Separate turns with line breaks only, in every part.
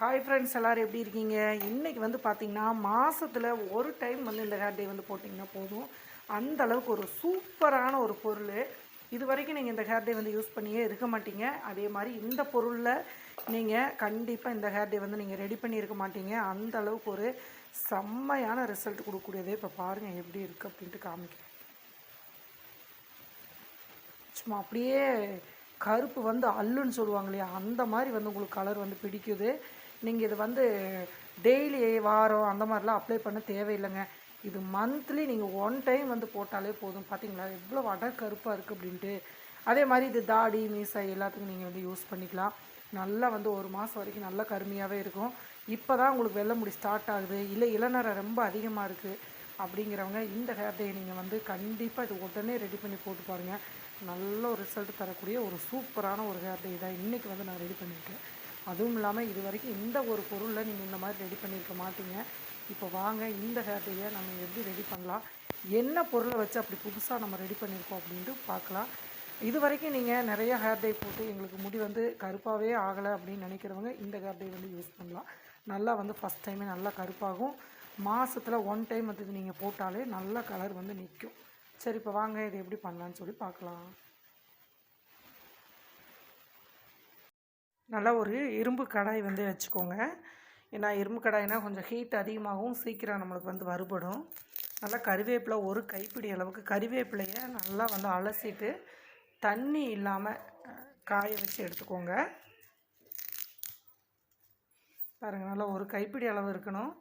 Hi friends எல்லோரும் எப்படி இருக்கீங்க? இன்றைக்கி வந்து பார்த்தீங்கன்னா மாதத்தில் ஒரு டைம் வந்து இந்த ஹேர் டே வந்து போட்டிங்கன்னா போதும். அந்த அளவுக்கு ஒரு சூப்பரான ஒரு பொருள். இது வரைக்கும் நீங்கள் இந்த ஹேர் டே வந்து யூஸ் பண்ணியே இருக்க மாட்டீங்க. அதே மாதிரி இந்த பொருளில் நீங்கள் கண்டிப்பாக இந்த ஹேர் டே வந்து நீங்கள் ரெடி பண்ணியிருக்க மாட்டீங்க. அந்த அளவுக்கு ஒரு செம்மையான ரிசல்ட் கொடுக்கக்கூடியதே இப்போ பாருங்கள் எப்படி இருக்குது அப்படின்ட்டு காமிக்கிறேன். சும்மா அப்படியே கருப்பு வந்து அல்லுன்னு சொல்லுவாங்க இல்லையா? அந்த மாதிரி வந்து உங்களுக்கு கலர் வந்து பிடிக்குது. நீங்கள் இது வந்து டெய்லி வாரம் அந்த மாதிரிலாம் அப்ளை பண்ண தேவையில்லைங்க. இது மந்த்லி நீங்கள் ஒன் டைம் வந்து போட்டாலே போதும். பார்த்தீங்களா எவ்வளோ வடை கருப்பாக இருக்குது அப்படின்ட்டு. அதே மாதிரி இது தாடி மீசை எல்லாத்துக்கும் நீங்கள் வந்து யூஸ் பண்ணிக்கலாம். நல்லா வந்து ஒரு மாதம் வரைக்கும் நல்லா கருமையாகவே இருக்கும். இப்போ தான் உங்களுக்கு வெள்ளை முடி ஸ்டார்ட் ஆகுது. இல்லை இளநரை ரொம்ப அதிகமாக இருக்குது அப்படிங்கிறவங்க இந்த ஹேர் டே நீங்கள் வந்து கண்டிப்பாக இது உடனே ரெடி பண்ணி போட்டு பாருங்கள் நல்ல ஒரு ரிசல்ட் தரக்கூடிய ஒரு சூப்பரான ஒரு ஹேர் டே தான் இன்றைக்கி வந்து நான் ரெடி பண்ணியிருக்கேன். அதுவும் இல்லாமல் இது வரைக்கும் இந்த ஒரு பொருளில் நீங்கள் இந்த மாதிரி ரெடி பண்ணியிருக்க மாட்டீங்க. இப்போ வாங்க இந்த ஹேர் நம்ம எப்படி ரெடி பண்ணலாம்? என்ன பொருளை வச்சு அப்படி புதுசாக நம்ம ரெடி பண்ணியிருக்கோம் அப்படின்ட்டு பார்க்கலாம். இது வரைக்கும் நீங்கள் நிறைய ஹேர் டே போட்டு எங்களுக்கு முடி வந்து கருப்பாகவே ஆகலை அப்படின்னு நினைக்கிறவங்க இந்த ஹேர் டே வந்து யூஸ் பண்ணலாம். நல்லா வந்து ஃபஸ்ட் டைமே நல்லா கருப்பாகும். மாதத்தில் ஒன் டைம் வந்து நீங்கள் போட்டாலே நல்ல கலர் வந்து நிற்கும் சரி இப்போ வாங்க இது எப்படி பண்ணலான்னு சொல்லி பார்க்கலாம். நல்லா ஒரு இரும்பு கடாய் வந்து வச்சுக்கோங்க. ஏன்னா இரும்பு கடாய்னா கொஞ்சம் ஹீட் அதிகமாகவும் சீக்கிரம் நம்மளுக்கு வந்து வறுபடும். நல்லா கருவேப்பிலை ஒரு கைப்பிடி அளவுக்கு கறிவேப்பிலையை நல்லா வந்து அலசிட்டு தண்ணி இல்லாமல் காய வச்சு எடுத்துக்கோங்க. பாருங்கள் நல்லா ஒரு கைப்பிடி அளவு இருக்கணும்.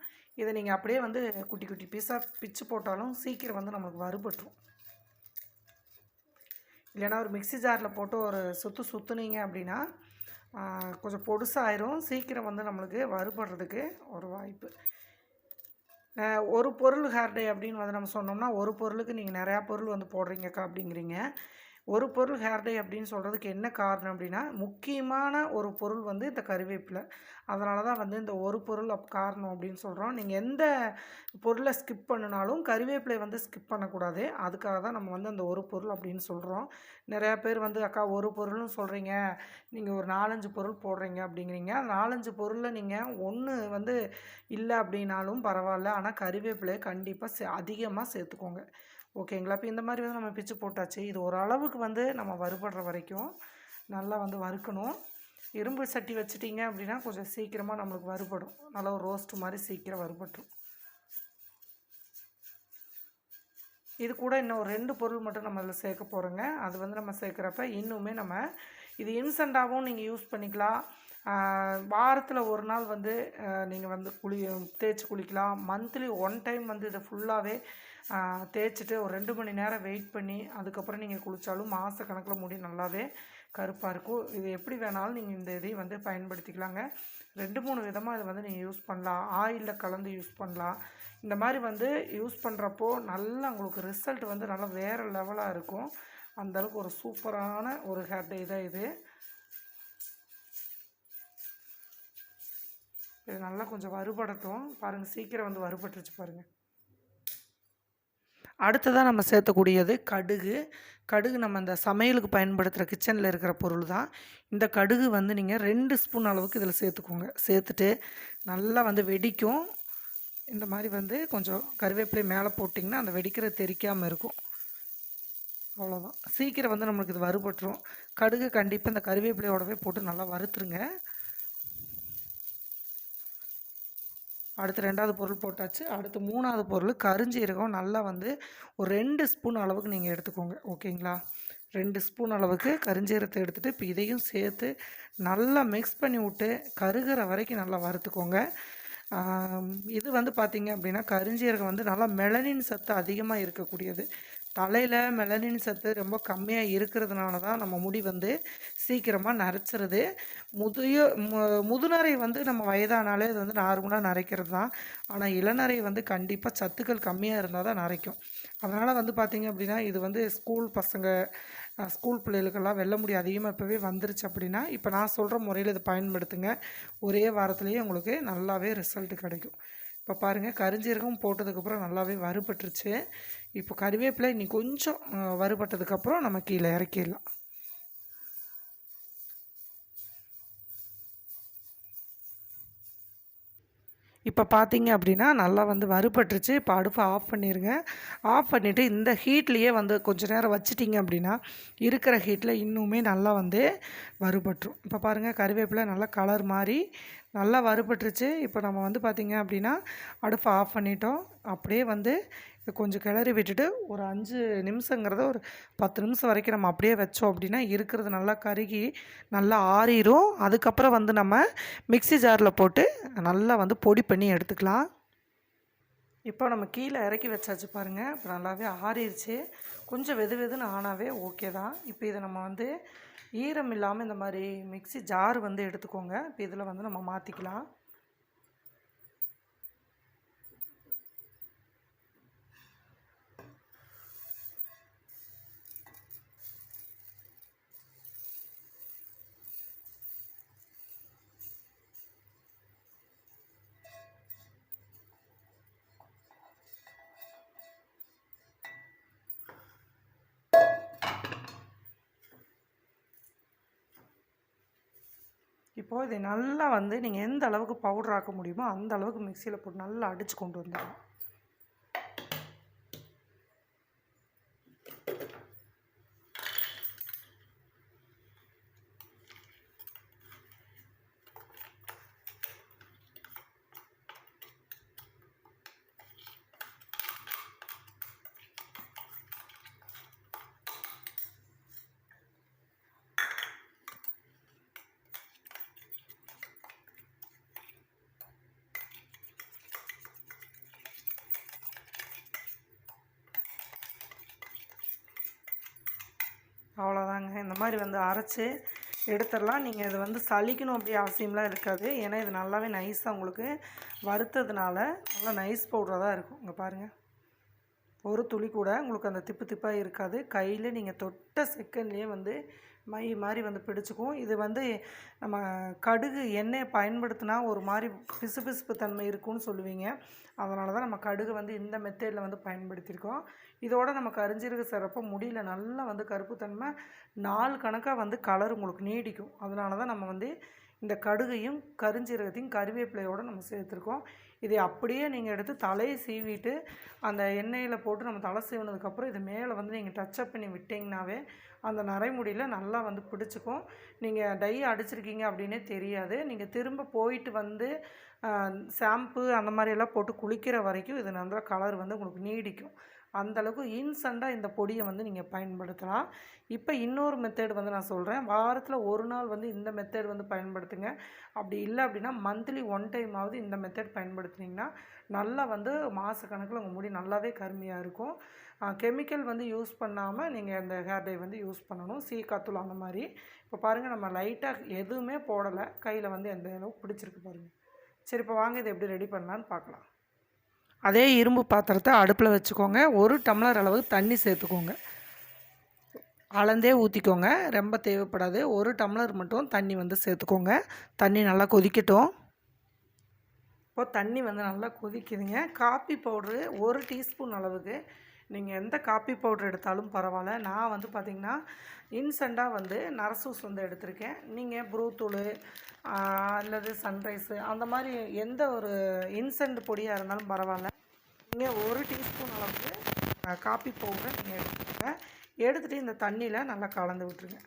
இதை நீங்கள் அப்படியே வந்து குட்டி குட்டி பீஸாக பிச்சு போட்டாலும் சீக்கிரம் வந்து நம்மளுக்கு வறுபட்டுரும். இல்லைன்னா ஒரு மிக்ஸி ஜாரில் போட்டு ஒரு சுற்று சுற்றுனீங்க அப்படின்னா கொஞ்சம் பொடுசாயிரும். சீக்கிரம் வந்து நம்மளுக்கு வறுபடுறதுக்கு ஒரு வாய்ப்பு. ஒரு பொருள் ஹேர் டே அப்படின்னு வந்து நம்ம சொன்னோம்னா ஒரு பொருளுக்கு நீங்கள் நிறையா பொருள் வந்து போடுறீங்கக்கா அப்படிங்கிறீங்க. ஒரு பொருள் ஹேர் டே அப்படின்னு சொல்கிறதுக்கு என்ன காரணம் அப்படின்னா முக்கியமான ஒரு பொருள் வந்து இந்த கருவேப்பிலை அதனால தான் வந்து இந்த ஒரு பொருள் அப் காரணம் அப்படின்னு சொல்கிறோம் நீங்கள் எந்த பொருளை ஸ்கிப் பண்ணினாலும் கருவேப்பிலை வந்து ஸ்கிப் பண்ணக்கூடாது. அதுக்காக தான் நம்ம வந்து அந்த ஒரு பொருள் அப்படின்னு சொல்கிறோம் நிறையா பேர் வந்து அக்கா ஒரு பொருள்னு சொல்கிறீங்க நீங்கள் ஒரு நாலஞ்சு பொருள் போடுறீங்க அப்படிங்கிறீங்க. அந்த நாலஞ்சு பொருளில் நீங்கள் ஒன்று வந்து இல்லை அப்படின்னாலும் பரவாயில்ல. ஆனால் கருவேப்பிலையை கண்டிப்பாக சே அதிகமாக சேர்த்துக்கோங்க. ஓகேங்களா? இப்போ இந்த மாதிரி வந்து நம்ம பிச்சு போட்டாச்சு. இது ஒரு அளவுக்கு வந்து நம்ம வறுபடுற வரைக்கும் நல்லா வந்து வறுக்கணும். இரும்பு சட்டி வச்சிட்டிங்க அப்படின்னா கொஞ்சம் சீக்கிரமாக நம்மளுக்கு வறுபடும். நல்லா ஒரு ரோஸ்ட் மாதிரி சீக்கிரம் வறுபட்டுரும். இது கூட இன்னும் ஒரு ரெண்டு பொருள் மட்டும் நம்ம அதில் சேர்க்க போகிறோங்க அது வந்து நம்ம சேர்க்குறப்ப இன்னுமே நம்ம இது இன்ஸ்டண்ட்டாகவும் நீங்கள் யூஸ் பண்ணிக்கலாம். வாரத்தில் ஒரு நாள் வந்து நீங்கள் வந்து குளி தேய்ச்சி குளிக்கலாம். மந்த்லி ஒன் டைம் வந்து இதை ஃபுல்லாகவே தேய்ச்சிட்டு ஒரு ரெண்டு மணி நேரம் வெயிட் பண்ணி அதுக்கப்புறம் நீங்கள் குளித்தாலும் மாத கணக்கில் முடி நல்லாவே கருப்பாக இருக்கும். இது எப்படி வேணாலும் நீங்கள் இந்த இதையும் வந்து பயன்படுத்திக்கலாங்க. ரெண்டு மூணு விதமாக இதை வந்து நீங்கள் யூஸ் பண்ணலாம். ஆயிலில் கலந்து யூஸ் பண்ணலாம். இந்த மாதிரி வந்து யூஸ் பண்ணுறப்போ நல்லா உங்களுக்கு ரிசல்ட் வந்து நல்லா வேறு லெவலாக இருக்கும். அந்தளவுக்கு ஒரு சூப்பரான ஒரு ஹேர் டே தான் இது. இது நல்லா கொஞ்சம் வறுபடட்டும். பாருங்கள் சீக்கிரம் வந்து வறுபட்டுருச்சு பாருங்கள் அடுத்ததாக நம்ம சேர்த்தக்கூடியது கடுகு. கடுகு நம்ம இந்த சமையலுக்கு பயன்படுத்துகிற கிச்சனில் இருக்கிற பொருள் தான். இந்த கடுகு வந்து நீங்கள் ரெண்டு ஸ்பூன் அளவுக்கு இதில் சேர்த்துக்கோங்க. சேர்த்துட்டு நல்லா வந்து வெடிக்கும். இந்த மாதிரி வந்து கொஞ்சம் கருவேப்பிலை மேலே போட்டிங்கன்னா அந்த வெடிக்கிறது தெரிக்காமல் இருக்கும். அவ்வளோதான் சீக்கிரம் வந்து நம்மளுக்கு இது வறுபட்டுரும். கடுகு கண்டிப்பாக இந்த கருவேப்பிலையோடவே போட்டு நல்லா வறுத்துருங்க. அடுத்து ரெண்டாவது பொருள் போட்டாச்சு. அடுத்து மூணாவது பொருள் கருஞ்சீரகம். நல்லா வந்து ஒரு ரெண்டு ஸ்பூன் அளவுக்கு நீங்கள் எடுத்துக்கோங்க. ஓகேங்களா? ரெண்டு ஸ்பூன் அளவுக்கு கருஞ்சீரத்தை எடுத்துகிட்டு இப்போ இதையும் சேர்த்து நல்லா மிக்ஸ் பண்ணி விட்டு கருகிற வரைக்கும் நல்லா வறுத்துக்கோங்க. இது வந்து பார்த்திங்க அப்படின்னா கருஞ்சீரகம் வந்து நல்லா மெலனின் சத்து அதிகமாக இருக்கக்கூடியது. தலையில் மெலனின் சத்து ரொம்ப கம்மியாக இருக்கிறதுனால தான் நம்ம முடி வந்து சீக்கிரமாக நரைச்சிருது. முதிய மு- முதுநரை வந்து நம்ம வயதானாலே அது வந்து நார்மலாக நரைக்கிறது தான். ஆனால் இளநரை வந்து கண்டிப்பாக சத்துக்கள் கம்மியாக இருந்தால் தான் நரைக்கும். அதனால் வந்து பார்த்திங்க அப்படின்னா இது வந்து ஸ்கூல் பசங்க ஸ்கூல் பிள்ளைகளுக்கெல்லாம் வெல்ல முடி அதிகமாக இப்போவே வந்துருச்சு அப்படின்னா இப்போ நான் சொல்கிற முறையில் இதை பயன்படுத்துங்க. ஒரே வாரத்துலேயே உங்களுக்கு நல்லாவே ரிசல்ட் கிடைக்கும். இப்போ பாருங்கள் கருஞ்சீரகம் போட்டதுக்கப்புறம் நல்லாவே வறுபட்டுருச்சு. இப்போ கறிவேப்பிலை இன்னி கொஞ்சம் வறுபட்டதுக்கப்புறம் நம்ம கீழே இறக்கிடலாம். இப்போ பார்த்தீங்க அப்படின்னா நல்லா வந்து வறுபட்டுருச்சு. இப்போ அடுப்பை ஆஃப் பண்ணிடுங்க ஆஃப் பண்ணிவிட்டு இந்த ஹீட்லேயே வந்து கொஞ்சம் நேரம் வச்சிட்டிங்க அப்படின்னா இருக்கிற ஹீட்டில் இன்னுமே நல்லா வந்து வறுபட்டுரும். இப்போ பாருங்கள் கருவேப்பிலை நல்லா கலர் மாதிரி நல்லா வறுபட்டுருச்சு. இப்போ நம்ம வந்து பார்த்திங்க அப்படின்னா அடுப்பை ஆஃப் பண்ணிட்டோம். அப்படியே வந்து கொஞ்சம் கிளறி விட்டுட்டு ஒரு அஞ்சு நிமிஷங்கிறத ஒரு பத்து நிமிஷம் வரைக்கும் நம்ம அப்படியே வச்சோம் அப்படின்னா இருக்கிறது நல்லா கருகி நல்லா ஆறிடும் அதுக்கப்புறம் வந்து நம்ம மிக்ஸி ஜாரில் போட்டு நல்லா வந்து பொடி பண்ணி எடுத்துக்கலாம். இப்போ நம்ம கீழே இறக்கி வச்சாச்சு பாருங்கள் இப்போ நல்லாவே ஆறிடுச்சு கொஞ்சம் வெது வெதுன்னு ஆனாவே ஓகே தான். இப்போ இதை நம்ம வந்து ஈரம் இல்லாமல் இந்த மாதிரி மிக்ஸி ஜார் வந்து எடுத்துக்கோங்க. இப்போ இதில் வந்து நம்ம மாற்றிக்கலாம் இப்போது இதை நல்லா வந்து நீங்கள் எந்த அளவுக்கு பவுடர் ஆக்க முடியுமோ அந்த அளவுக்கு மிக்சியில் போட்டு நல்லா அடித்து கொண்டு வந்துடணும் அவ்வளோதாங்க இந்த மாதிரி வந்து அரைச்சி எடுத்துடலாம். நீங்கள் இது வந்து சலிக்கணும் அப்படி அவசியம்லாம் இருக்காது. ஏன்னா இது நல்லாவே நைஸாக உங்களுக்கு வறுத்ததுனால நல்லா நைஸ் பவுடராக தான் இருக்கும். இங்கே பாருங்கள் ஒரு துளி கூட உங்களுக்கு அந்த திப்பு திப்பாக இருக்காது. கையில் நீங்கள் தொட்ட செகண்ட்லேயே வந்து மை மாதிரி வந்து பிடிச்சிக்கும். இது வந்து நம்ம கடுகு எண்ணெயை பயன்படுத்தினா ஒரு மாதிரி பிசுபிசுப்பு தன்மை இருக்கும்னு சொல்லுவீங்க. அதனால தான் நம்ம கடுகு வந்து இந்த மெத்தேடில் வந்து பயன்படுத்தியிருக்கோம். இதோட நம்ம கரிஞ்சீரக சிறப்பை முடியல நல்லா வந்து கருப்புத்தன்மை நாலு கணக்காக வந்து கலர் உங்களுக்கு நீடிக்கும். அதனால தான் நம்ம வந்து இந்த கடுகையும் கருஞ்சீரகத்தையும் கருவேப்பிலையோடு நம்ம சேர்த்துருக்கோம். இதை அப்படியே நீங்கள் எடுத்து தலையை சீவிட்டு அந்த எண்ணெயில் போட்டு நம்ம தலை சீவினதுக்கப்புறம் இது மேலே வந்து நீங்கள் டச்சப் பண்ணி விட்டிங்கனாவே அந்த நரைமுடியில் நல்லா வந்து பிடிச்சிக்கும். நீங்கள் டை அடிச்சிருக்கீங்க அப்படின்னே தெரியாது. நீங்கள் திரும்ப போயிட்டு வந்து ஷாம்பு அந்த மாதிரியெல்லாம் போட்டு குளிக்கிற வரைக்கும் இது நல்லா கலர் வந்து உங்களுக்கு நீடிக்கும். அந்தளவுக்கு இன்ஸ்டண்ட்டாக இந்த பொடியை வந்து நீங்கள் பயன்படுத்தலாம். இப்போ இன்னொரு மெத்தேடு வந்து நான் சொல்கிறேன் வாரத்தில் ஒரு நாள் வந்து இந்த மெத்தேடு வந்து பயன்படுத்துங்க. அப்படி இல்லை அப்படின்னா மந்த்லி ஒன் டைமாவது இந்த மெத்தேட் பயன்படுத்துனீங்கன்னா நல்லா வந்து மாதக்கணக்கில் உங்கள் முடி நல்லாவே கருமையாக இருக்கும். கெமிக்கல் வந்து யூஸ் பண்ணாமல் நீங்கள் இந்த ஹேர் டை வந்து யூஸ் பண்ணணும். சீக்காத்தூள் அந்த மாதிரி. இப்போ பாருங்கள் நம்ம லைட்டாக எதுவுமே போடலை. கையில் வந்து எந்த அளவுக்கு பிடிச்சிருக்கு பாருங்கள் சரி இப்போ வாங்க இதை எப்படி ரெடி பண்ணலான்னு பார்க்கலாம். அதே இரும்பு பாத்திரத்தை அடுப்பில் வச்சுக்கோங்க. ஒரு டம்ளர் அளவு தண்ணி சேர்த்துக்கோங்க. அளந்தே ஊற்றிக்கோங்க ரொம்ப தேவைப்படாது. ஒரு டம்ளர் மட்டும் தண்ணி வந்து சேர்த்துக்கோங்க. தண்ணி நல்லா கொதிக்கட்டும். இப்போ தண்ணி வந்து நல்லா கொதிக்குதுங்க. காப்பி பவுட்ரு ஒரு டீஸ்பூன் அளவுக்கு. நீங்கள் எந்த காப்பி பவுட்ரு எடுத்தாலும் பரவாயில்ல. நான் வந்து பார்த்திங்கன்னா இன்சென்ட்டாக வந்து நரசூஸ் வந்து எடுத்திருக்கேன். நீங்கள் ப்ரூத்தூள் அல்லது சன்ரைஸு அந்த மாதிரி எந்த ஒரு இன்சென்ட் பொடியாக இருந்தாலும் பரவாயில்ல. நீங்கள் ஒரு டீஸ்பூன் அளவுக்கு காப்பி பவுடர் நீங்கள் எடுத்துக்கோங்க. எடுத்துகிட்டு இந்த தண்ணியில் நல்லா கலந்து விட்டுருங்க.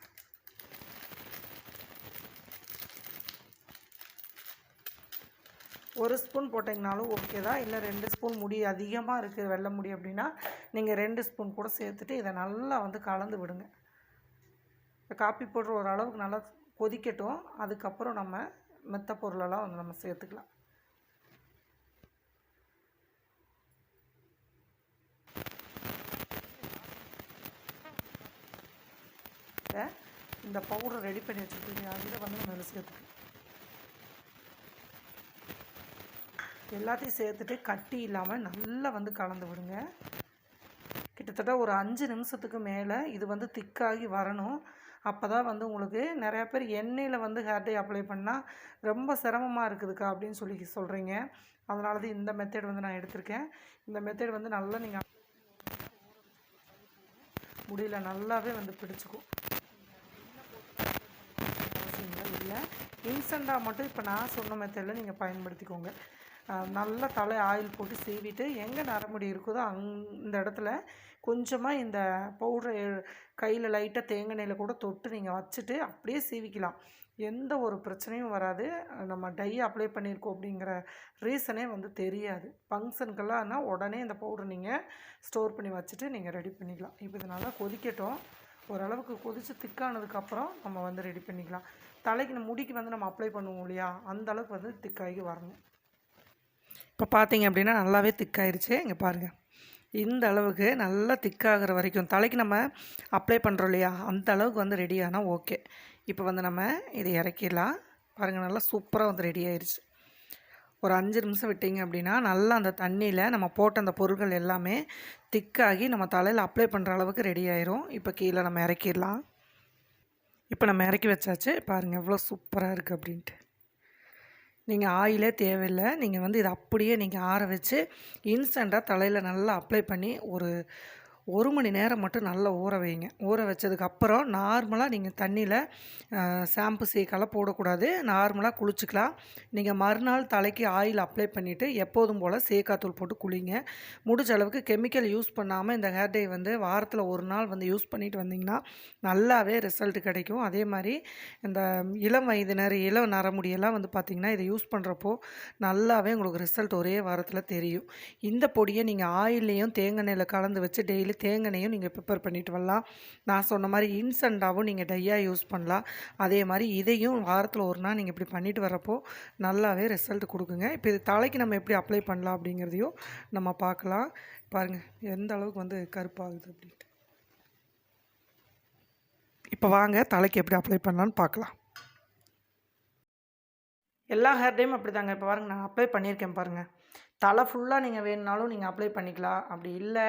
ஒரு ஸ்பூன் போட்டிங்கனாலும் ஓகே தான். இல்லை ரெண்டு ஸ்பூன் முடி அதிகமாக இருக்குது வெள்ளை முடி அப்படின்னா நீங்கள் ரெண்டு ஸ்பூன் கூட சேர்த்துட்டு இதை நல்லா வந்து கலந்து விடுங்க. இந்த காப்பி பவுடர் ஓரளவுக்கு நல்லா கொதிக்கட்டும். அதுக்கப்புறம் நம்ம மெத்த பொருளெல்லாம் வந்து நம்ம சேர்த்துக்கலாம். இந்த பவுடர் ரெடி பண்ணி வச்சுருக்கீங்க. அதில் வந்து நம்ம சேர்த்துக்கலாம் எல்லாத்தையும் சேர்த்துட்டு கட்டி இல்லாமல் நல்லா வந்து கலந்து விடுங்க. கிட்டத்தட்ட ஒரு அஞ்சு நிமிஷத்துக்கு மேலே இது வந்து திக்காகி வரணும். அப்போ தான் வந்து உங்களுக்கு நிறையா பேர் எண்ணெயில் வந்து ஹேர் டை அப்ளை பண்ணால் ரொம்ப சிரமமாக இருக்குதுக்கா அப்படின்னு சொல்லி சொல்கிறீங்க அதனால தான் இந்த மெத்தேட் வந்து நான் எடுத்திருக்கேன். இந்த மெத்தேட் வந்து நல்லா நீங்கள் முடியல நல்லாவே வந்து பிடிச்சிக்கும். இல்லை இன்ஸ்டண்ட்டாக மட்டும் இப்போ நான் சொன்ன மெத்தடில் நீங்கள் பயன்படுத்திக்கோங்க. நல்லா தலை ஆயில் போட்டு சீவிட்டு எங்கே நரமுடி இருக்குதோ அங் இந்த இடத்துல கொஞ்சமாக இந்த பவுடரை கையில் லைட்டாக தேங்காய் எண்ணெயில் கூட தொட்டு நீங்கள் வச்சுட்டு அப்படியே சீவிக்கலாம். எந்த ஒரு பிரச்சனையும் வராது. நம்ம டை அப்ளை பண்ணியிருக்கோம் அப்படிங்கிற ரீசனே வந்து தெரியாது. ஃபங்க்ஷனுக்கெல்லாம்னா உடனே இந்த பவுடர் நீங்கள் ஸ்டோர் பண்ணி வச்சுட்டு நீங்கள் ரெடி பண்ணிக்கலாம். இப்போ இதனால் கொதிக்கட்டும். ஓரளவுக்கு கொதித்து திக்கானதுக்கப்புறம் நம்ம வந்து ரெடி பண்ணிக்கலாம். தலைக்கு நம்ம முடிக்கு வந்து நம்ம அப்ளை பண்ணுவோம் இல்லையா? அந்த அளவுக்கு வந்து திக்காகி வரணும். இப்போ பார்த்தீங்க அப்படின்னா நல்லாவே திக்காயிருச்சு. இங்கே பாருங்கள் இந்த அளவுக்கு நல்லா திக்காகிற வரைக்கும் தலைக்கு நம்ம அப்ளை பண்ணுறோம் இல்லையா? அந்த அளவுக்கு வந்து ரெடி ஆனால் ஓகே இப்போ வந்து நம்ம இதை இறக்கிடலாம். பாருங்கள் நல்லா சூப்பராக வந்து ரெடி ஆயிடுச்சு ஒரு அஞ்சு நிமிஷம் விட்டீங்க அப்படின்னா நல்லா அந்த தண்ணியில் நம்ம போட்ட அந்த பொருட்கள் எல்லாமே திக்காகி நம்ம தலையில் அப்ளை பண்ணுற அளவுக்கு ரெடி ஆயிரும். இப்போ கீழே நம்ம இறக்கிடலாம். இப்போ நம்ம இறக்கி வச்சாச்சு. பாருங்கள் எவ்வளோ சூப்பராக இருக்குது அப்படின்ட்டு. நீங்கள் ஆயிலே தேவையில்லை. நீங்கள் வந்து இதை அப்படியே நீங்கள் ஆற வச்சு இன்ஸ்டண்ட்டாக தலையில் நல்லா அப்ளை பண்ணி ஒரு ஒரு மணி நேரம் மட்டும் நல்லா ஊற வைங்க. ஊற வச்சதுக்கப்புறம் நார்மலாக நீங்கள் தண்ணியில் ஷாம்பு சீக்கெல்லாம் போடக்கூடாது. நார்மலாக குளிச்சுக்கலாம். நீங்கள் மறுநாள் தலைக்கு ஆயில் அப்ளை பண்ணிவிட்டு எப்போதும் போல் சேக்காத்தூள் போட்டு குளிங்க. முடிஞ்ச அளவுக்கு கெமிக்கல் யூஸ் பண்ணாமல் இந்த ஹேர் டை வந்து வாரத்தில் ஒரு நாள் வந்து யூஸ் பண்ணிட்டு வந்தீங்கன்னா நல்லாவே ரிசல்ட் கிடைக்கும். அதே மாதிரி இந்த இளம் வயதினர் இளம் நரமுடியெல்லாம் வந்து பார்த்திங்கன்னா இதை யூஸ் பண்ணுறப்போ நல்லாவே உங்களுக்கு ரிசல்ட் ஒரே வாரத்தில் தெரியும். இந்த பொடியை நீங்கள் ஆயிலையும் தேங்காய் எண்ணெயில் கலந்து வச்சு டெய்லி தேங்காய்னையும் நீங்கள் ப்ரிப்பேர் பண்ணிட்டு வரலாம். நான் சொன்ன மாதிரி இன்ஸ்டண்ட்டாகவும் நீங்கள் டையாக யூஸ் பண்ணலாம். அதே மாதிரி இதையும் வாரத்தில் ஒரு நாள் நீங்கள் இப்படி பண்ணிட்டு வரப்போ நல்லாவே ரிசல்ட் கொடுக்குங்க. இப்போ இது தலைக்கு நம்ம எப்படி அப்ளை பண்ணலாம் அப்படிங்கிறதையும் நம்ம பார்க்கலாம். பாருங்கள் எந்த அளவுக்கு வந்து கருப்பாகுது அப்படின்ட்டு. இப்போ வாங்க தலைக்கு எப்படி அப்ளை பண்ணலான்னு பார்க்கலாம். எல்லா ஹேர் டைம் அப்படி தாங்க இப்போ பாருங்கள் நான் அப்ளை பண்ணியிருக்கேன் பாருங்கள் தலை ஃபுல்லாக நீங்கள் வேணுனாலும் நீங்கள் அப்ளை பண்ணிக்கலாம். அப்படி இல்லை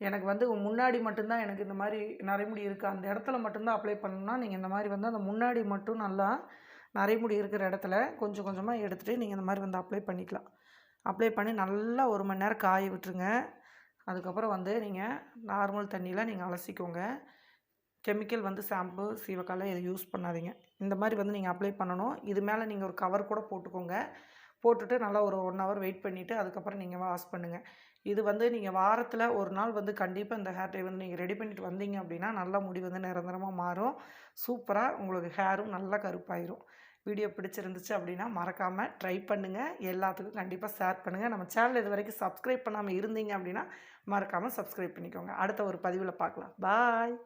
எனக்கு வந்து முன்னாடி மட்டும்தான் எனக்கு இந்த மாதிரி நரைமுடி இருக்குது அந்த இடத்துல மட்டும்தான் அப்ளை பண்ணணும்னா நீங்கள் இந்த மாதிரி வந்து அந்த முன்னாடி மட்டும் நல்லா நரைமுடி இருக்கிற இடத்துல கொஞ்சம் கொஞ்சமாக எடுத்துகிட்டு நீங்கள் இந்த மாதிரி வந்து அப்ளை பண்ணிக்கலாம். அப்ளை பண்ணி நல்லா ஒரு மணி நேரம் காய விட்டுருங்க. அதுக்கப்புறம் வந்து நீங்கள் நார்மல் தண்ணியில் நீங்கள் அலசிக்கோங்க. கெமிக்கல் வந்து ஷாம்பு சீவக்காலை இதை யூஸ் பண்ணாதீங்க. இந்த மாதிரி வந்து நீங்கள் அப்ளை பண்ணணும். இது மேலே நீங்கள் ஒரு கவர் கூட போட்டுக்கோங்க. போட்டுட்டு நல்லா ஒரு ஒன் ஹவர் வெயிட் பண்ணிவிட்டு அதுக்கப்புறம் நீங்கள் வாஷ் பண்ணுங்கள் இது வந்து நீங்கள் வாரத்தில் ஒரு நாள் வந்து கண்டிப்பாக இந்த ஹேர் டை வந்து நீங்கள் ரெடி பண்ணிட்டு வந்தீங்க அப்படின்னா நல்லா முடி வந்து நிரந்தரமாக மாறும். சூப்பராக உங்களுக்கு ஹேரும் நல்லா கருப்பாயிரும். வீடியோ பிடிச்சிருந்துச்சு அப்படின்னா மறக்காமல் ட்ரை பண்ணுங்கள் எல்லாத்துக்கும் கண்டிப்பாக ஷேர் பண்ணுங்கள் நம்ம சேனல் இது வரைக்கும் சப்ஸ்கிரைப் பண்ணாமல் இருந்தீங்க அப்படின்னா மறக்காமல் சப்ஸ்கிரைப் பண்ணிக்கோங்க. அடுத்த ஒரு பதிவில் பார்க்கலாம். பாய்